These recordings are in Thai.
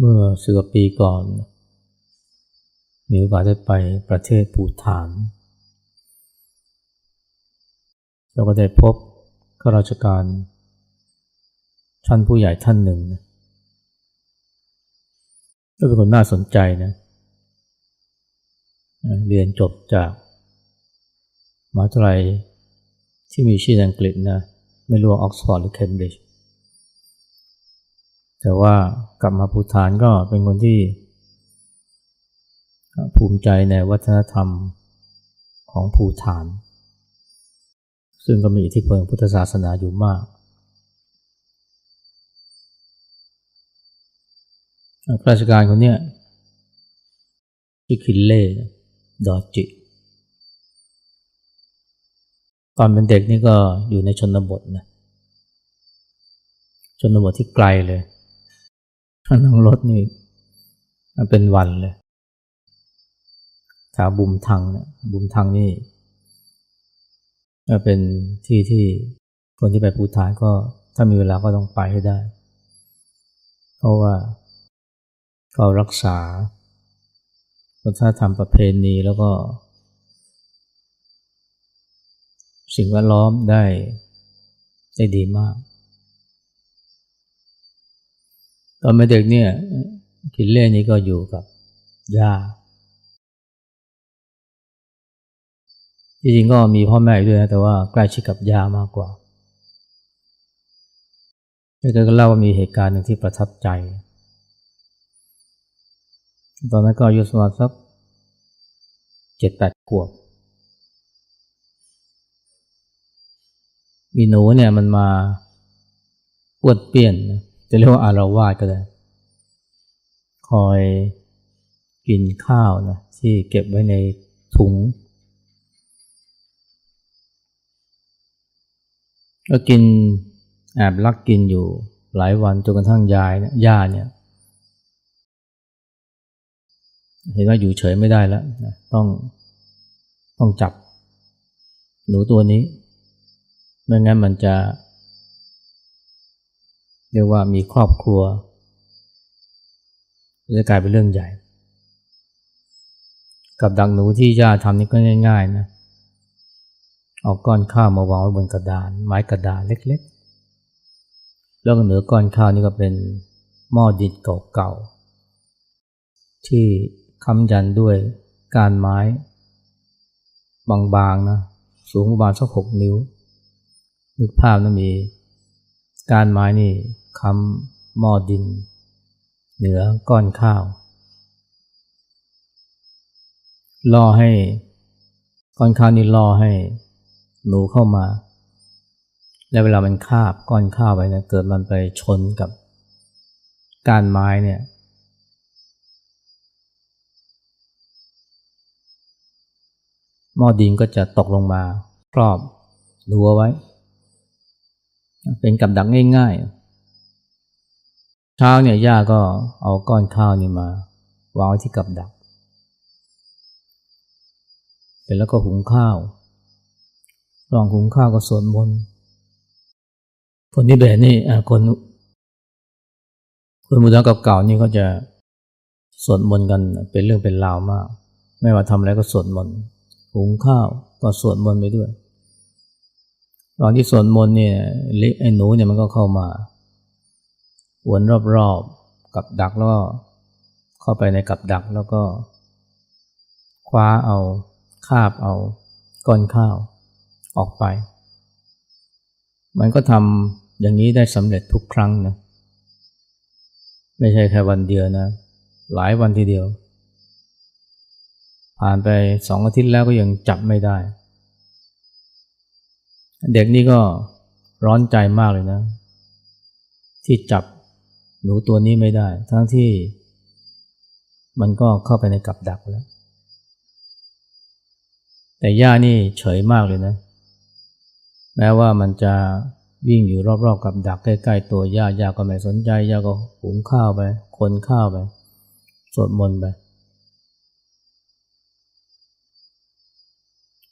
เมื่อสิบปีก่อน มีโอกาสได้ไปประเทศปูฐานแล้วก็ได้พบข้าราชการท่านผู้ใหญ่ท่านหนึ่งนะก็เป็นคนน่าสนใจนะเรียนจบจากมหาวิทยาลัยที่มีชื่ออังกฤษนะ ไม่รู้ว่าออกซฟอร์ดหรือเคมบริดจ์ แต่ว่ากลับมาภูฐานก็เป็นคนที่ ภูมิใจในวัฒนธรรมของภูฐาน ซึ่งก็มีอิทธิพลพุทธศาสนาอยู่มาก ราชการคนนี้ชื่อคินเล่ดอจิตอนเป็นเด็กนี่ก็อยู่ในชนบทนะชนบทที่ไกลเลย นั่งรถนี่เป็นวันเลยแถวบุมทังนะบุมทังนี่เป็นที่ที่คนที่ไปภูฐานก็ถ้ามีเวลาก็ต้องไปให้ได้ เพราะว่าเขารักษาวัฒนธรรมประเพณีแล้วก็ สิ่งแวดล้อมได้ได้ดีมาก ตอนเป็นเด็กเนี่ยกินเล่นี้ก็อยู่กับย่าจริงๆก็มีพ่อแม่ด้วยนะแต่ว่าใกล้ชิดกับย่ามากกว่าแกก็เล่าว่ามีเหตุการณ์หนึ่งที่ประทับใจ ตอนนั้นก็อายุประมาณสักเจ็ดแปดขวบ มีหนูเนี่ยมันมาปวดเปลี่ยน จะเรียกว่าอารวาสก็ได้ คอยกินข้าวนะที่เก็บไว้ในถุง ก็กินแอบลักกินอยู่หลายวันจนกระทั่งยายเนี่ยย่าเนี่ย เห็นว่าอยู่เฉยไม่ได้แล้วนะต้องต้องจับหนูตัวนี้ ไม่งั้นมันจะ เรียกว่ามีครอบครัวจะกลายเป็นเรื่องใหญ่ กับดักหนูที่ย่าทำนี่ก็ง่าย ๆนะเอาก้อนข้าวมาวางไว้บนกระดาน ไม้กระดานเล็กๆแล้วเหนือก้อนข้าวนี่ก็เป็นหม้อดินเก่าๆที่ค้ำยันด้วยการไม้บางๆนะสูงประมาณสักหกนิ้ว นึกภาพนะมี การไม้นี่คำหม้อดิน เหนือก้อนข้าวล่อให้ก้อนข้าวนี่ล่อให้หนูเข้ามา แล้วเวลามันคาบก้อนข้าวไปนะเกิดมันไปชนกับการไม้เนี่ย หม้อดินก็จะตกลงมา ครอบรั้วไว้ เป็นกับดักง่ายๆ เช้าเนี่ยย่าก็เอาก้อนข้าวนี่มาวางไว้ที่กับดัก เสร็จแล้วก็หุงข้าวลองหุงข้าวก็สวดมนต์คนที่แบบนี่คนคนมุดาเก่าๆนี่ก็จะสวดมนต์กันเป็นเรื่องเป็นราวมาก ไม่ว่าทำอะไรก็สวดมนต์หุงข้าวก็สวดมนต์ไปด้วย ตอนที่สวดมนต์เนี่ยลิไอ้หนูเนี่ยมันก็เข้ามาวนรอบๆกับดักแล้วก็เข้าไปในกับดักแล้วก็คว้าเอาคาบเอาก้อนข้าวออกไป มันก็ทำอย่างนี้ได้สำเร็จทุกครั้งนะไม่ใช่แค่วันเดียวนะ หลายวันทีเดียว ผ่านไปสองอาทิตย์แล้วก็ยังจับไม่ได้ เด็กนี่ก็ร้อนใจมากเลยนะ ที่จับหนูตัวนี้ไม่ได้ ทั้งที่มันก็เข้าไปในกับดักแล้ว แต่ย่านี่เฉยมากเลยนะ แม้ว่ามันจะวิ่งอยู่รอบๆกับดักใกล้ๆตัวย่าย่าก็ไม่สนใจย่าก็หุงข้าวไป คนข้าวไป สวดมนต์ไป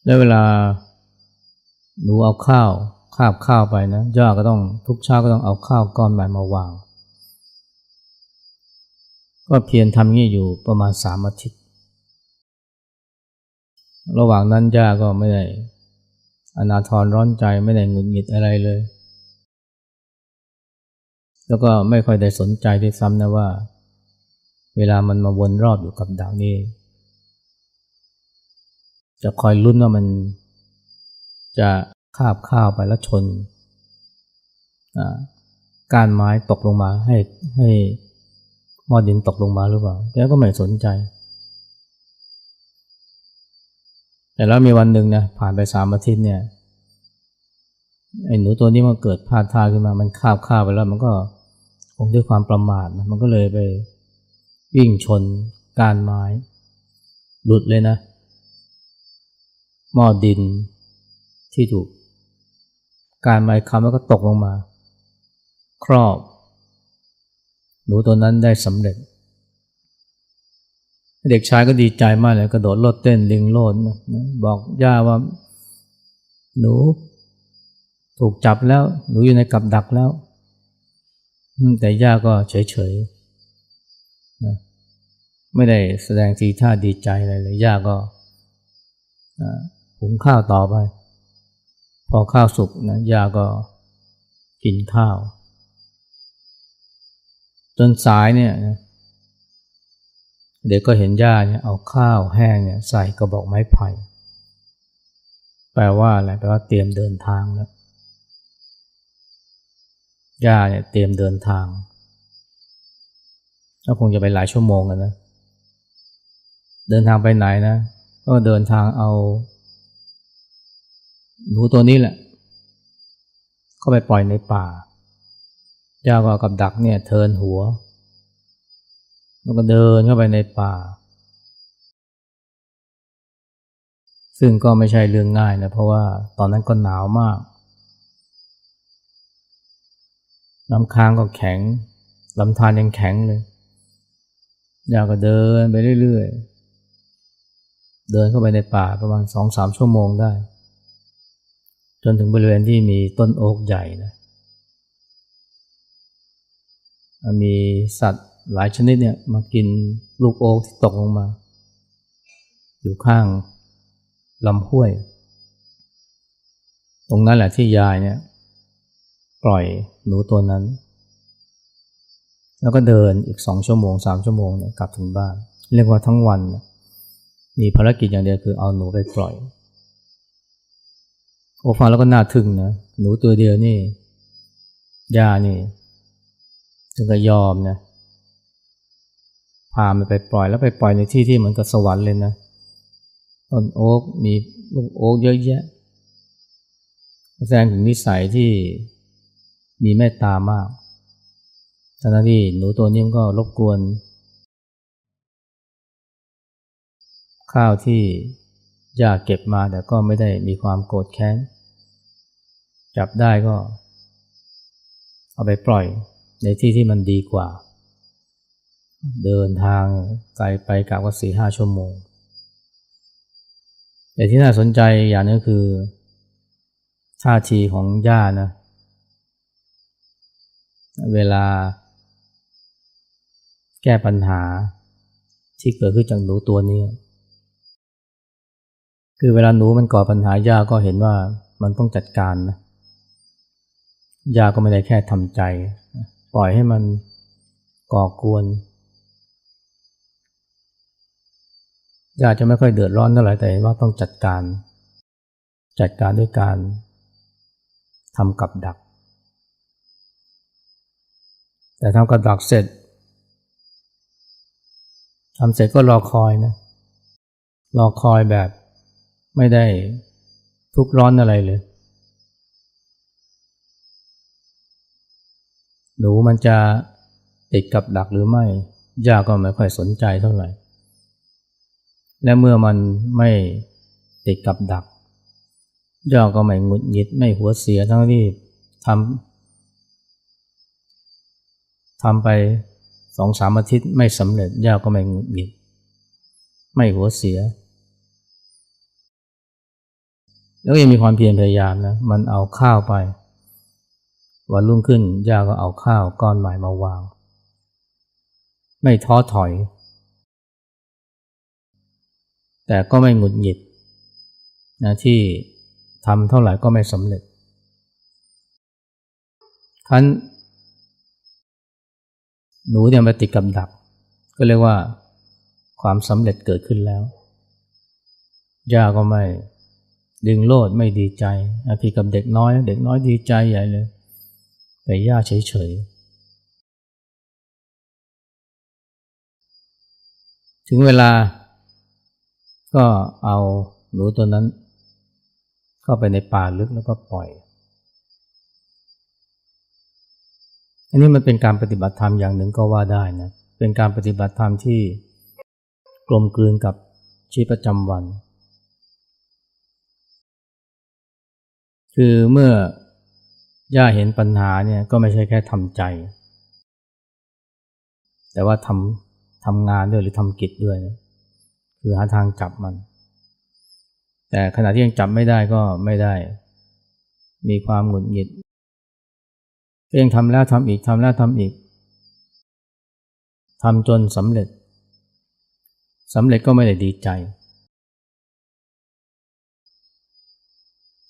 แล้วเวลา หนูเอาข้าวคาบข้าวไปนะย่าก็ต้องทุกเช้าก็ต้องเอาข้าวก้อนใหม่มาวาง ก็เพียรทำงี้อยู่ประมาณสามอาทิตย์ ระหว่างนั้นย่าก็ไม่ได้อนาทรร้อนใจไม่ได้หงุดหงิดอะไรเลย แล้วก็ไม่ค่อยได้สนใจด้วยซ้ำนะว่า เวลามันมาวนรอบอยู่กับดักนี่จะคอยลุ้นว่ามัน จะคาบข้าวไปแล้วชนก้านไม้ตกลงมาให้ให้หม้อดินตกลงมาหรือเปล่าแกก็ไม่สนใจ แต่แล้วมีวันหนึ่งนะผ่านไปสามอาทิตย์เนี่ยไอ้หนูตัวนี้มันเกิดพลาดท่าขึ้นมา มันคาบข้าวไปแล้ว มันก็คงด้วยความประมาทนะมันก็เลยไปวิ่งชนก้านไม้ หลุดเลยนะหม้อดิน ที่ถูก การไม้คำแล้วก็ตกลงมา ครอบ หนูตัวนั้นได้สำเร็จ เด็กชายก็ดีใจมากเลยกระโดดโลดเต้นลิงโลดนะบอกย่าว่า หนู ถูกจับแล้ว หนูอยู่ในกับดักแล้ว แต่ย่าก็เฉยๆนะไม่ได้แสดงทีท่าดีใจอะไรเลยย่าก็หุงข้าวต่อไป พอข้าวสุกนะย่าก็กินข้าว จนสายเนี่ยเด็กก็เห็นย่าเนี่ยเอาข้าวแห้งเนี่ยใส่กระบอกไม้ไผ่ แปลว่าอะไรแปลว่าเตรียมเดินทางแล้วย่าเนี่ยเตรียมเดินทางก็คงจะไปหลายชั่วโมงกันนะ เดินทางไปไหนนะ ก็เดินทางเอา หนูตัวนี้แหละ เข้าไปปล่อยในป่ายาก็กับดักเนี่ยเทินหัว แล้วก็เดินเข้าไปในป่า ซึ่งก็ไม่ใช่เรื่องง่ายนะเพราะว่าตอนนั้นก็หนาวมาก น้ำค้างก็แข็งลำธารยังแข็งเลยย่าก็เดินไปเรื่อยๆ เดินเข้าไปในป่าประมาณสองสามชั่วโมงได้ จนถึงบริเวณที่มีต้นโอ๊กใหญ่นะมีสัตว์หลายชนิดเนี่ยมากินลูกโอ๊กที่ตกลงมา อยู่ข้างลำห้วย ตรงนั้นแหละที่ยายเนี่ยปล่อยหนูตัวนั้น แล้วก็เดินอีกสองชั่วโมงสามชั่วโมงเนี่ยกลับถึงบ้าน เรียกว่าทั้งวัน มีภารกิจอย่างเดียวคือเอาหนูไปปล่อย โอ้ฟังแล้วก็น่าทึ่งนะหนูตัวเดียวนี่ย่านี่ถึงก็ยอมนะพามันไปปล่อยแล้วไปปล่อยในที่ที่เหมือนกับสวรรค์เลยนะต้นโอ๊กมีลูกโอ๊กเยอะแยะแสดงถึงนิสัยที่มีเมตตามากทันที่หนูตัวนี้มันก็รบกวน ข้าวที่ ยาเก็บมาแต่ก็ไม่ได้มีความโกรธแค้น จับได้ก็ เอาไปปล่อยในที่ที่มันดีกว่า เดินทางไกลไปกลับก็สี่ห้าชั่วโมง แต่ที่น่าสนใจอย่างนึงคือท่าทีของย่านะ เวลาแก้ปัญหาที่เกิดขึ้นจากหนูตัวนี้ คือเวลาหนูมันก่อปัญหาย่าก็เห็นว่ามันต้องจัดการนะยาก็ไม่ได้แค่ทำใจ ปล่อยให้มันก่อกวนยาจะไม่ค่อยเดือดร้อนเท่าไหร่แต่ว่าต้องจัดการ จัดการด้วยการทำกับดัก แต่ทำกับดักเสร็จทำเสร็จก็รอคอยนะรอคอยแบบ ไม่ได้ทุกร้อนอะไรเลย หนูมันจะติดกับดักหรือไม่ย่าก็ไม่ค่อยสนใจเท่าไหร่ และเมื่อมันไม่ติดกับดักย่าก็ไม่หงุดหงิดไม่หัวเสียทั้งที่ทำทำไปสองสามอาทิตย์ไม่สำเร็จย่าก็ไม่หงุดหงิด ไม่หัวเสีย แล้วยังมีความเพียรพยายามนะมันเอาข้าวไป วันรุ่งขึ้นย่าก็เอาข้าวก้อนใหม่มาวาง ไม่ท้อถอย แต่ก็ไม่หงุดหงิดนะที่ทำเท่าไหร่ก็ไม่สำเร็จคันหนูเนี่ยมาติดกับดัก ก็เรียกว่าความสำเร็จเกิดขึ้นแล้วย่าก็ไม่ ดึงโลดไม่ดีใจอาทีกับเด็กน้อย เด็กน้อยดีใจใหญ่เลย แต่ย่าเฉยๆ ถึงเวลาก็เอาหนูตัวนั้น เข้าไปในป่าลึกแล้วก็ปล่อย อันนี้มันเป็นการปฏิบัติธรรมอย่างหนึ่งก็ว่าได้นะ เป็นการปฏิบัติธรรมที่กลมกลืนกับชีวิตประจำวัน คือเมื่อย่าเห็นปัญหาเนี่ยก็ไม่ใช่แค่ทำใจ แต่ว่าทำทำงานด้วยหรือทำกิจด้วยนะคือหาทางจับมัน แต่ขณะที่ยังจับไม่ได้ก็ไม่ได้ มีความหงุดหงิดเองทำแล้วทำอีกทำแล้วทำอีกทำจนสำเร็จสำเร็จก็ไม่ได้ดีใจ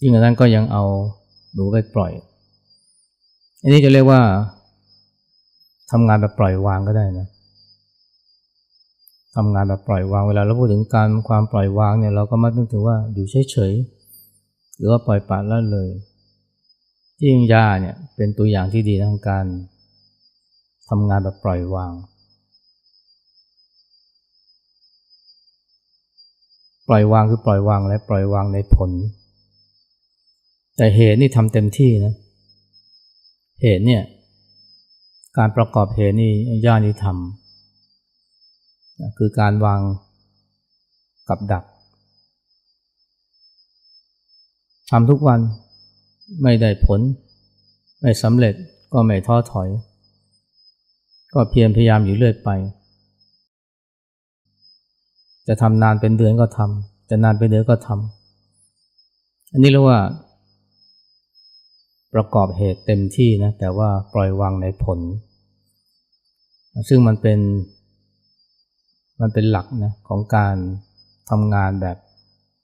ยิ่งกว่านั้นก็ยังเอาหนูไปปล่อย อันนี้จะเรียกว่าทำงานแบบปล่อยวางก็ได้นะทำงานแบบปล่อยวางเวลาเราพูดถึงการความปล่อยวางเนี่ยเราก็มักนึกถึงว่าอยู่เฉยๆหรือว่าปล่อยปละละเลยที่ยิงยาเนี่ยเป็นตัวอย่างที่ดีทางการทำงานแบบปล่อยวาง ปล่อยวางคือปล่อยวางและปล่อยวางในผล แต่เหตุนี่ทำเต็มที่นะ เหตุเนี่ย การประกอบเหตุนี่ย่านี่ทำคือการวางกับดักทำทุกวันไม่ได้ผล ไม่สำเร็จก็ไม่ท้อถอย ก็เพียรพยายามอยู่เรื่อยไป จะทำนานเป็นเดือนก็ทำจะนานเป็นเดือนก็ทำอันนี้เรียกว่า ประกอบเหตุเต็มที่นะแต่ว่าปล่อยวางในผล ซึ่งมันเป็น มันเป็นหลักนะของการทำงานแบบ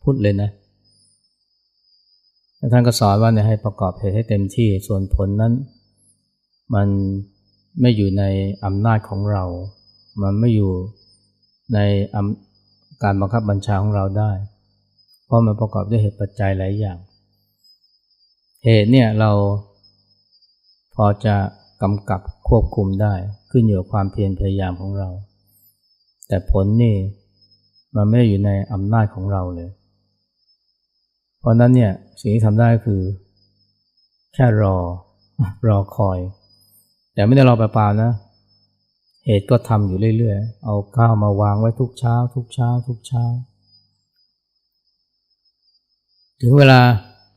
พุทธเลยนะท่านก็สอนว่าเนี่ยให้ประกอบเหตุให้เต็มที่ ส่วนผลนั้น มันไม่อยู่ในอำนาจของเรา มันไม่อยู่ในการบังคับบัญชาของเราได้ เพราะมันประกอบด้วยเหตุปัจจัยหลายอย่าง เหตุเนี่ยเราพอจะกำกับควบคุมได้ ขึ้นอยู่กับความเพียรพยายามของเรา แต่ผลนี่มันไม่ได้อยู่ในอำนาจของเราเลย เพราะนั้นเนี่ยสิ่งที่ทำได้คือ แค่รอรอคอย แต่ไม่ได้รอเปล่าๆนะ เหตุก็ทำอยู่เรื่อยๆ เอาข้าวมาวางไว้ทุกเช้า ทุกเช้า ทุกเช้า ถึงเวลา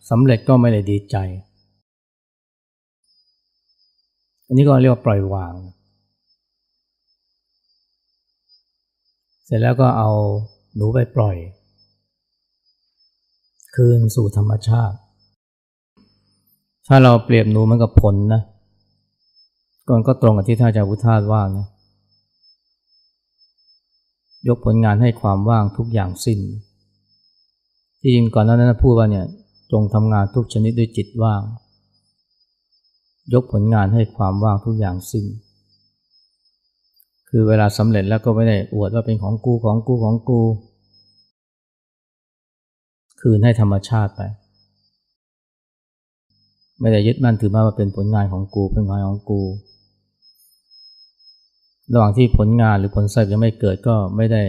สำเร็จก็ไม่ได้ดีใจ อันนี้ก็เรียกว่าปล่อยวาง เสร็จแล้วก็เอาหนูไปปล่อย คืนสู่ธรรมชาติ ถ้าเราเปรียบหนูมันกับผลนะก่อนก็ตรงกับที่ท่านอาจารย์พุทธาว่านะยกผลงานให้ความว่างทุกอย่างสิ้น ที่จริงก่อนหน้านั้นพูดว่าเนี่ย จงทำงานทุกชนิดด้วยจิตว่าง ยกผลงานให้ความว่างทุกอย่างสิ้น คือเวลาสำเร็จแล้วก็ไม่ได้อวดว่าเป็นของกูของกูของกู คืนให้ธรรมชาติไป ไม่ได้ยึดมั่นถือมาว่าเป็นผลงานของกูเป็นงานของกู ระหว่างที่ผลงานหรือผลสำเร็จยังไม่เกิดก็ไม่ได้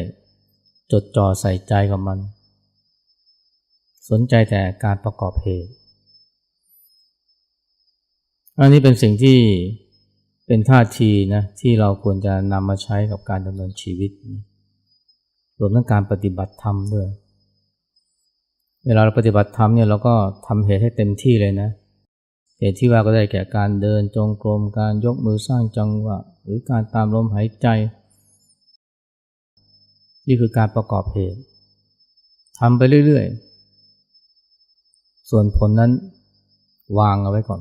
จดจ่อใส่ใจกับมัน สนใจแต่การประกอบเหตุ อันนี้เป็นสิ่งที่เป็นท่าทีนะที่เราควรจะนำมาใช้กับการดำเนินชีวิตรวมทั้งการปฏิบัติธรรมด้วย เวลาเราปฏิบัติธรรมเนี่ยเราก็ทำเหตุให้เต็มที่เลยนะ เหตุที่ว่าก็ได้แก่การเดินจงกรม การยกมือสร้างจังหวะ หรือการตามลมหายใจ นี่คือการประกอบเหตุทำไปเรื่อยๆ ส่วนผลนั้นวางเอาไว้ก่อน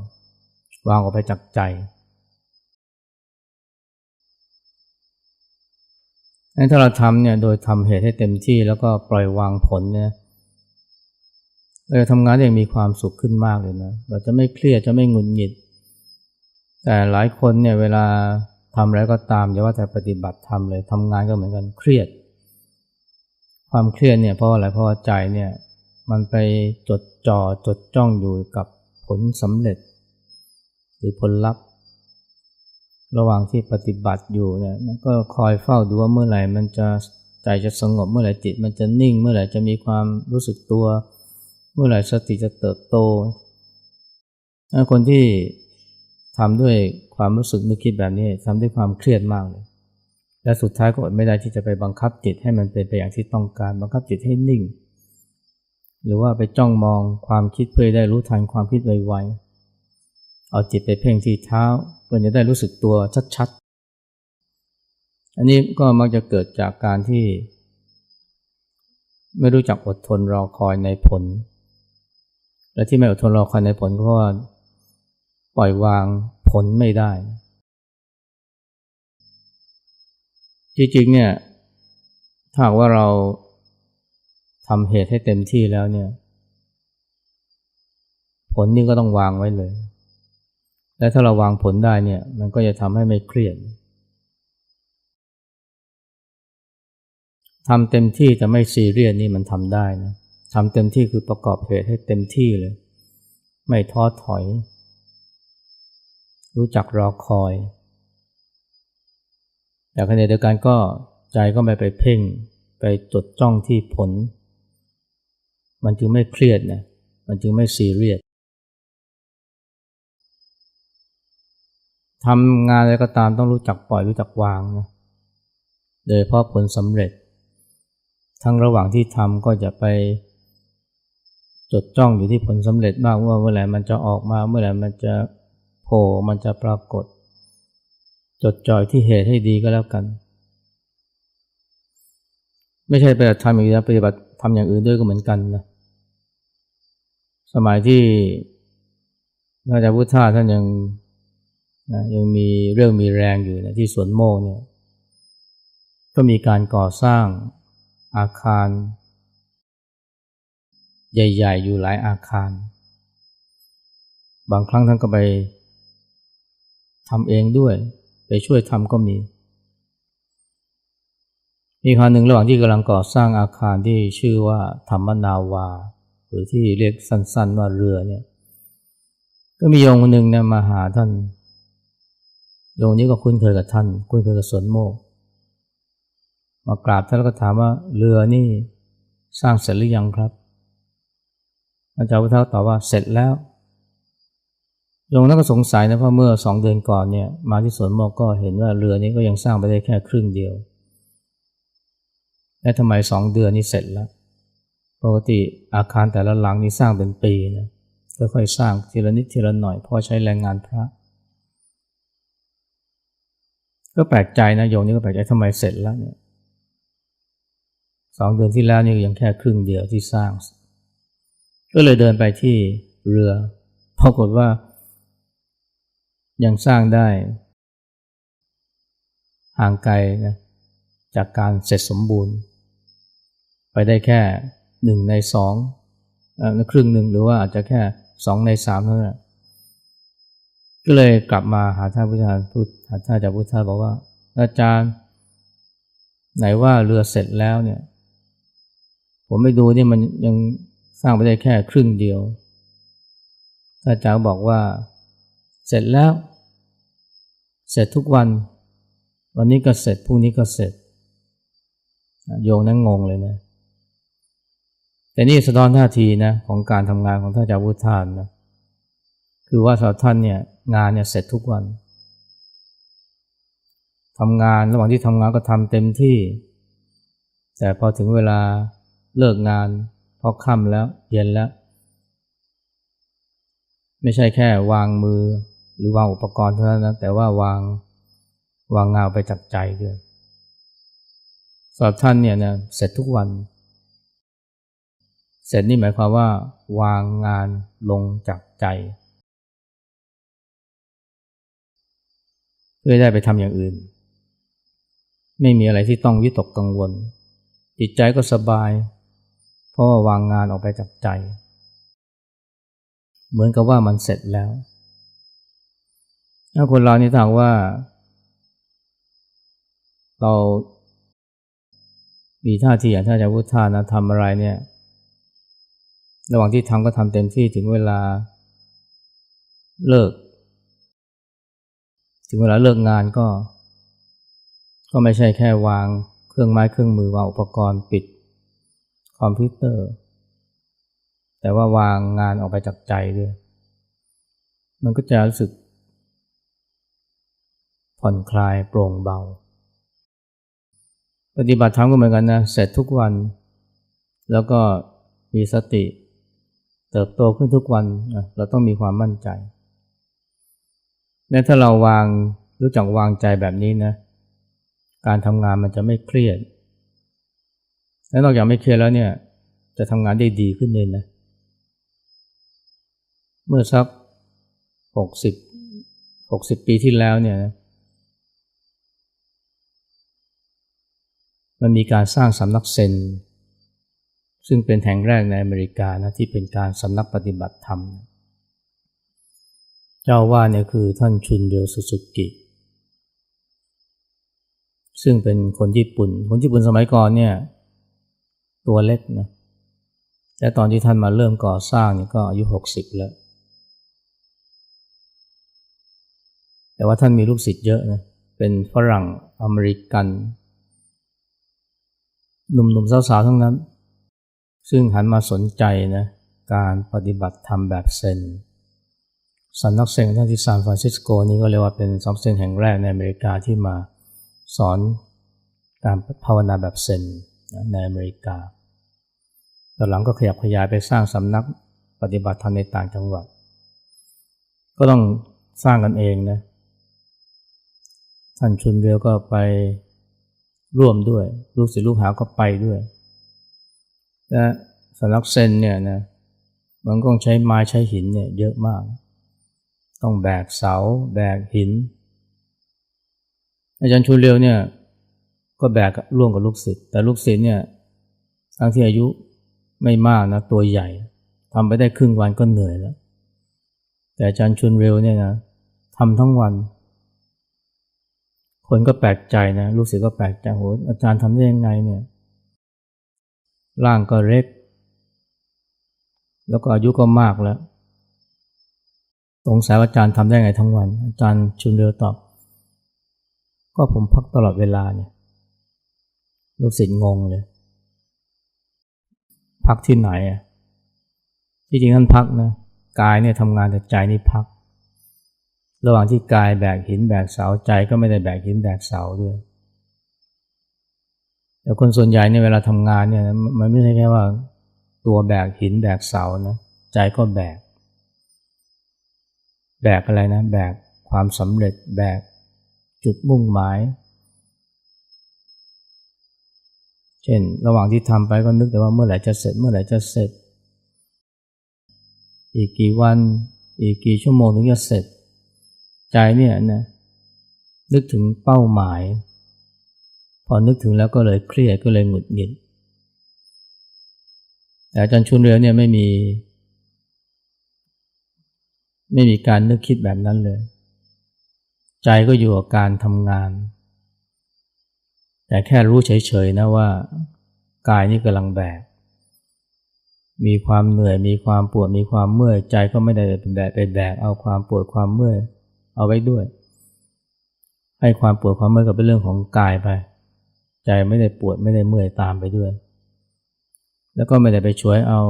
วางออกไปจากใจงั้นถ้าเราทำเนี่ยโดยทำเหตุให้เต็มที่แล้วก็ปล่อยวางผลเนี่ยเราจะทำงานอย่างมีความสุขขึ้นมากเลยนะ เราจะไม่เครียดจะไม่หงุดหงิด แต่หลายคนเนี่ยเวลาทำอะไรก็ตามอย่าว่าแต่ปฏิบัติทำเลยทำงานก็เหมือนกันเครียด ความเครียดเนี่ยเพราะอะไรเพราะใจเนี่ย มันไปจดจ่อจดจ้องอยู่กับผลสำเร็จ หรือผลลัพธ์ ระหว่างที่ปฏิบัติอยู่เนี่ยก็คอยเฝ้าดูว่าเมื่อไหร่มันจะใจจะสงบเมื่อไหร่จิตมันจะนิ่ง เมื่อไหร่จะมีความรู้สึกตัว เมื่อไหร่สติจะเติบโตคนที่ทำด้วยความรู้สึกนึกคิดแบบนี้ทำด้วยความเครียดมากเลย และสุดท้ายก็อดไม่ได้ที่จะไปบังคับจิตให้มันเป็นไปอย่างที่ต้องการ บังคับจิตให้นิ่ง หรือว่าไปจ้องมองความคิดเพื่อได้รู้ทันความคิดไวๆ เอาจิตไปเพ่งที่เท้าเพื่อจะได้รู้สึกตัวชัดๆ อันนี้ก็มักจะเกิดจากการที่ ไม่รู้จักอดทนรอคอยในผล และที่ไม่อดทนรอคอยในผลก็เพราะว่าปล่อยวางผลไม่ได้ จริงๆเนี่ยถ้าว่าเรา ทำเหตุให้เต็มที่แล้วเนี่ย ผลนี่ก็ต้องวางไว้เลย และถ้าเราวางผลได้เนี่ย มันก็จะทำให้ไม่เครียดทำเต็มที่แต่ไม่ซีเรียสนี่มันทำได้นะทำเต็มที่คือประกอบเหตุให้เต็มที่เลย ไม่ท้อถอย รู้จักรอคอย แต่ขณะเดียวกันก็ใจก็ไม่ไปเพ่ง ไปจดจ้องที่ผล มันจึงไม่เครียดนะมันจึงไม่ซีเรียสทำงานอะไรก็ตามต้องรู้จักปล่อยรู้จักวางนะโดยเพราะผลสำเร็จ ทั้งระหว่างที่ทำก็จะไปจดจ้องอยู่ที่ผลสำเร็จมากว่าเมื่อไหร่มันจะออกมาเมื่อไหร่มันจะโผล่มันจะปรากฏ จดจ่อยที่เหตุให้ดีก็แล้วกัน ไม่ใช่ไปทำอย่างนี้ปฏิบัติทำอย่างอื่นด้วยก็เหมือนกันนะ สมัยที่พระอาจารย์พุทธาท่านยังนะยังมีเรื่องมีแรงอยู่นะที่สวนโมกเนี่ยก็มีการก่อสร้างอาคาร ใหญ่ ๆ อยู่หลายอาคาร บางครั้งท่านก็ไปทำเองด้วย ไปช่วยทำก็มี มีครั้งหนึ่งระหว่างที่กำลังก่อสร้างอาคารที่ชื่อว่าธรรมนาวา รือที่เรียกสั้นๆว่าเรือเนี่ย ก็มีโยงคนหนึ่งเนี่ยมาหาท่าน โยงนี้ก็คุ้นเคยกับท่าน คุ้นเคยกับสนโมก มากราบท่านแล้วก็ถามว่าเรือนี่สร้างเสร็จหรือยังครับ อาจารย์พุทธตอบว่าเสร็จแล้ว โยมนั้นก็สงสัยนะเพราะเมื่อสองเดือนก่อนเนี่ย มาที่สวนโมกก็เห็นว่าเรือนี้ก็ยังสร้างไปได้แค่ครึ่งเดียว และทำไมสองเดือนนี้เสร็จแล้ว ปกติอาคารแต่ละหลังนี่สร้างเป็นปีนะค่อยๆสร้างทีละนิดทีละหน่อยพราะใช้แรงงานพระ ก็แปลกใจนะโยมนี่ก็แปลกใจทำไมเสร็จแล้วเนี่ยสองเดือนที่แล้วนี่ยังแค่ครึ่งเดียวที่สร้าง ก็เลยเดินไปที่เรือปรากฏว่า ยังสร้างได้ห่างไกลนะจากการเสร็จสมบูรณ์ ไปได้แค่ หนึ่งในสองครึ่งหนึ่งหรือว่าอาจจะแค่สองในสามเท่านั้นก็เลยกลับมาหาท่านพุทธาพูดหาท่านจากพุทธาบอกว่า อาจารย์ ไหนว่าเรือเสร็จแล้วเนี่ย ผมไม่ดูเนี่ยมันยังสร้างไปได้แค่ครึ่งเดียวอาจารย์บอกว่า เสร็จแล้ว เสร็จทุกวัน วันนี้ก็เสร็จพรุ่งนี้ก็เสร็จโยงนั้นงงเลยนะ แต่นี่สะท้อนท่าทีนะของการทำงานของท่านจาวุฒานนะคือว่าสาวท่านเนี่ยงานเนี่ยเสร็จทุกวันทำงานระหว่างที่ทำงานก็ทำเต็มที่ แต่พอถึงเวลาเลิกงานพอค่ำแล้วเย็นแล้ว ไม่ใช่แค่วางมือหรือวางอุปกรณ์เท่านั้นนะแต่ว่าวางวางงานไปจากใจด้วยสำหรับท่านเนี่ยนะเสร็จทุกวันเเสร็จนี่หมายความว่า วางงานลงจากใจเพื่อได้ไปทำอย่างอื่น ไม่มีอะไรที่ต้องวิตกกังวล จิตใจก็สบาย เพราะว่าวางงานออกไปจากใจ เหมือนกับว่ามันเสร็จแล้วถ้าคนเรานี่ถามว่า เรามีท่าทีอย่างท่านอาจารย์พุทธานะทำอะไรเนี่ย ระหว่างที่ทำก็ทำเต็มที่ถึงเวลาเลิก ถึงเวลาเลิกงานก็ ก็ไม่ใช่แค่วางเครื่องไม้เครื่องมือวางอุปกรณ์ปิดคอมพิวเตอร์ แต่ว่าวางงานออกไปจากใจด้วย มันก็จะรู้สึก ผ่อนคลายโปร่งเบา ปฏิบัติธรรมก็เหมือนกันนะ เสร็จทุกวัน แล้วก็มีสติ เติบโตขึ้นทุกวันเราต้องมีความมั่นใจเนี่ยถ้าเราวางรู้จักวางใจแบบนี้นะ การทำงานมันจะไม่เครียด และนอกจากไม่เครียดแล้วเนี่ย จะทำงานได้ดีขึ้นเลยนะ เมื่อสักหกสิบหกสิบปีที่แล้วเนี่ยนะมันมีการสร้างสำนักเซน ซึ่งเป็นแห่งแรกในอเมริกานะที่เป็นการสำนักปฏิบัติธรรม เจ้าว่าเนี่ยคือท่านชุนเรียวสุสุกิ ซึ่งเป็นคนญี่ปุ่น คนญี่ปุ่นสมัยก่อนเนี่ยตัวเล็กนะแต่ตอนที่ท่านมาเริ่มก่อสร้างเนี่ยก็อายุหกสิบแล้ว แต่ว่าท่านมีลูกศิษย์เยอะนะเป็นฝรั่งอเมริกัน หนุ่มๆสาวๆทั้งนั้น ซึ่งหันมาสนใจนะการปฏิบัติธรรมแบบเซนสำนักเซนท่านที่ซานฟรานซิสโกนี่ก็เรียกว่าเป็นสำนักเซนแห่งแรกในอเมริกาที่มาสอนการภาวนาแบบเซนในอเมริกาตอหลังก็ขยับขยายไปสร้างสำนักปฏิบัติธรรมในต่างจังหวัด ก็ต้องสร้างกันเองนะท่านชุนเรียวก็ไปร่วมด้วย ลูกศิษย์ลูกหาก็ไปด้วย และสำนักเซนเนี่ยนะมันก็ใช้ไม้ใช้หินเนี่ยเยอะมาก ต้องแบกเสา แบกหิน อาจารย์ชูเรียวเนี่ยก็แบกร่วมกับลูกศิษย์แต่ลูกศิษย์เนี่ยทั้งที่อายุไม่มากนะตัวใหญ่ทำไปได้ครึ่งวันก็เหนื่อยแล้ว แต่อาจารย์ชุนเร็วเนี่ยนะทำทั้งวัน คนก็แปลกใจนะลูกศิษย์ก็แปลกใจโหอาจารย์ทำได้ยังไงเนี่ย ร่างก็เล็ก แล้วก็อายุก็มากแล้วสงสัยว่าอาจารย์ทำได้ไงทั้งวัน อาจารย์ชุนเรือตอบ ก็ผมพักตลอดเวลาเนี่ย ลูกศิษย์งงเลย พักที่ไหนอะที่จริงท่านพักนะกายเนี่ยทำงานแต่ใจนี่พัก ระหว่างที่กายแบกหินแบกเสาใจก็ไม่ได้แบกหินแบกเสาด้วย แต่คนส่วนใหญ่เนี่ยเวลาทำงานเนี่ยมันไม่ใช่แค่ว่า ตัวแบกหินแบกเสานะใจก็แบก แบกอะไรนะ แบกความสำเร็จแบกจุดมุ่งหมาย เช่น ระหว่างที่ทำไปก็นึกแต่ว่าเมื่อไหร่จะเสร็จเมื่อไหร่จะเสร็จ อีกกี่วัน อีกกี่ชั่วโมงถึงจะเสร็จ ใจเนี่ยนะนึกถึงเป้าหมาย พอนึกถึงแล้วก็เลยเครียดก็เลยหงุดหงิดแต่อาจารย์ชุนเรือเนี่ยไม่มี ไม่มีการนึกคิดแบบนั้นเลย ใจก็อยู่กับการทำงาน แต่แค่รู้เฉยๆนะว่ากายนี่กำลังแบกมีความเหนื่อยมีความปวดมีความเมื่อยใจก็ไม่ได้เป็นแบกไปแบกเอาความปวดความเมื่อยเอาไว้ด้วย ให้ความปวดความเมื่อยกับเป็นเรื่องของกายไป ใจไม่ได้ปวดไม่ได้เมื่อยตามไปด้วย แล้วก็ไม่ได้ไปช่วยเอา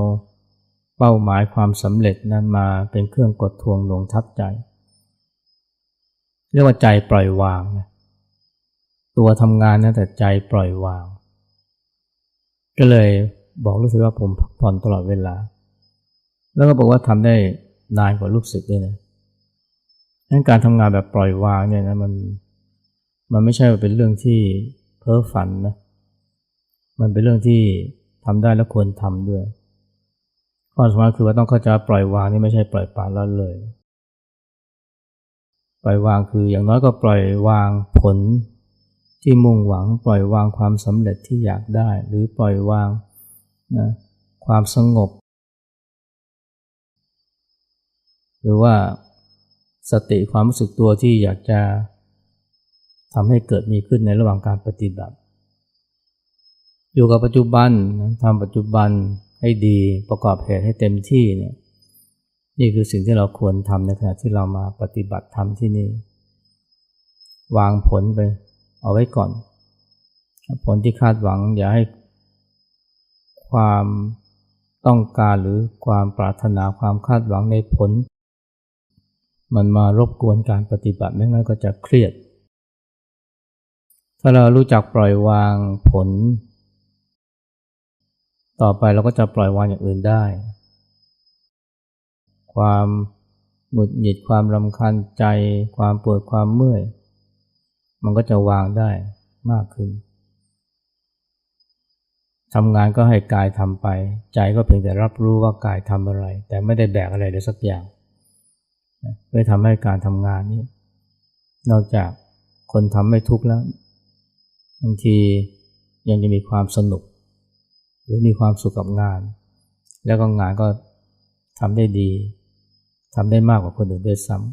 เป้าหมายความสำเร็จนั้นมาเป็นเครื่องกดทวงลงทับใจ เรียกว่าใจปล่อยวางนะตัวทำงานนะแต่ใจปล่อยวาง ก็เลยบอกลูกศิษย์ว่าผมพักผ่อนตลอดเวลา แล้วก็บอกว่าทำได้นานกว่าลูกศิษย์ด้วยนะงั้นการทำงานแบบปล่อยวางเนี่ยนะมันมันไม่ใช่เป็นเรื่องที่ เพ้อฝันนะ มันเป็นเรื่องที่ทำได้และควรทำด้วยข้อสำคัญคือว่าต้องเข้าใจปล่อยวางนี่ไม่ใช่ปล่อยปละละเลย ปล่อยวางคืออย่างน้อยก็ปล่อยวางผลที่มุ่งหวัง ปล่อยวางความสำเร็จที่อยากได้ หรือปล่อยวางนะความสงบ หรือว่าสติความรู้สึกตัวที่อยากจะ ทำให้เกิดมีขึ้นในระหว่างการปฏิบัติ อยู่กับปัจจุบันทำปัจจุบันให้ดีประกอบเหตุให้เต็มที่เนี่ยนี่คือสิ่งที่เราควรทำในขณะที่เรามาปฏิบัติธรรมที่นี่ วางผลไป เอาไว้ก่อน ผลที่คาดหวังอย่าให้ความต้องการหรือความปรารถนาความคาดหวังในผล มันมารบกวนการปฏิบัติไม่งั้นก็จะเครียด ถ้าเรารู้จักปล่อยวางผล ต่อไปเราก็จะปล่อยวางอย่างอื่นได้ ความหงุดหงิดความรำคาญใจ ความปวดความเมื่อย มันก็จะวางได้มากขึ้นทำงานก็ให้กายทำไป ใจก็เพียงแต่รับรู้ว่ากายทำอะไร แต่ไม่ได้แบกอะไรเลยสักอย่างเพื่อทำให้การทำงานนี้ นอกจากคนทำไม่ทุกข์แล้ว บางทียังจะมีความสนุก หรือมีความสุขกับงาน แล้วก็งานก็ทำได้ดีทำได้มากกว่าคนอื่นด้วยซ้ำ